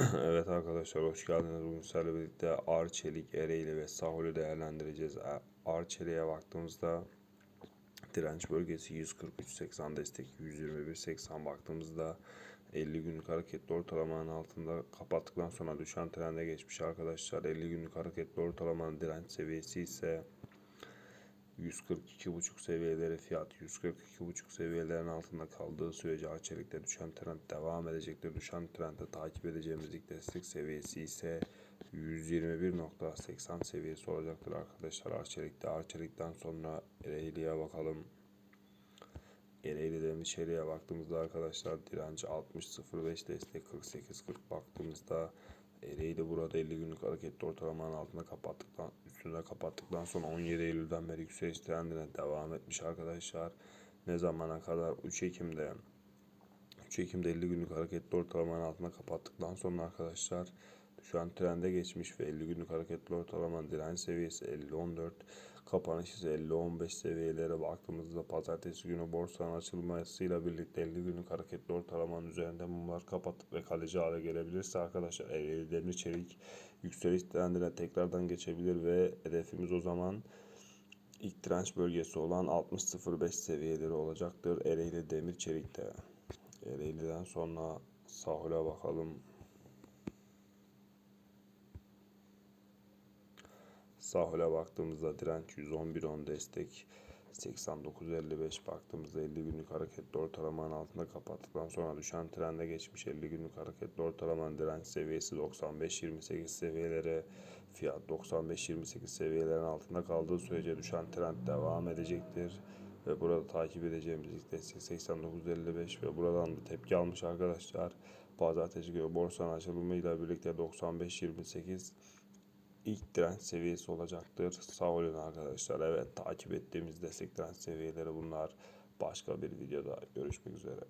Evet arkadaşlar hoş geldiniz. Bugün sizlerle birlikte Arçelik, Ereğli ve Sahul'ü değerlendireceğiz. A- Arçelik'e baktığımızda direnç bölgesi 143.80 destek 121.80 baktığımızda 50 günlük hareketli ortalamanın altında kapattıktan sonra düşen trende geçmiş arkadaşlar. 50 günlük hareketli ortalamanın direnç seviyesi ise 142.5 seviyeleri fiyat 142.5 seviyelerin altında kaldığı sürece Arçelik'te düşen trend devam edecektir. Düşen trendde takip edeceğimiz ilk destek seviyesi ise 121.80 seviyesi olacaktır arkadaşlar Arçelik'te. Arçelik'ten sonra Ereğli'ye bakalım. Ereğli demir çeliğe baktığımızda arkadaşlar direnci 60.05 destek 48.40 baktığımızda Ereğli burada 50 günlük hareketli ortalamanın altında kapattıktan üstünde kapattıktan sonra 17 Eylül'den beri yükseliş trendine devam etmiş arkadaşlar. Ne zamana kadar 3 Ekim'de 3 Ekim'de 50 günlük hareketli ortalamanın altında kapattıktan sonra arkadaşlar şu an trende geçmiş ve 50 günlük hareketli ortalamanın direnç seviyesi 50.14 kapanış ise 50.15 seviyelere baktığımızda pazartesi günü borsanın açılmasıyla birlikte 50 günlük hareketli ortalamanın üzerinde mumlar kapatıp ve kalıcı hale gelebilirse arkadaşlar Demir Çelik yükseliş trendine tekrardan geçebilir ve hedefimiz o zaman ilk direnç bölgesi olan 60.05 seviyeleri olacaktır Ereğli Demir Çelik'te. Ereğli'den sonra Sahul'e bakalım. Sahul'e baktığımızda direnç 111.10 destek 89.55 baktığımızda 50 günlük hareketli ortalamanın altında kapattıktan sonra düşen trende geçmiş 50 günlük hareketli ortalamanın direnç seviyesi 95.28 seviyelere fiyat 95.28 seviyelerin altında kaldığı sürece düşen trend devam edecektir ve burada takip edeceğimiz ilk destek 89.55 ve buradan da tepki almış arkadaşlar. Pazartesi günü borsanın açılımıyla birlikte 95.28 ilk direnç seviyesi olacaktır. Sağ olun arkadaşlar. Evet takip ettiğimiz destek direnç seviyeleri bunlar. Başka bir videoda görüşmek üzere.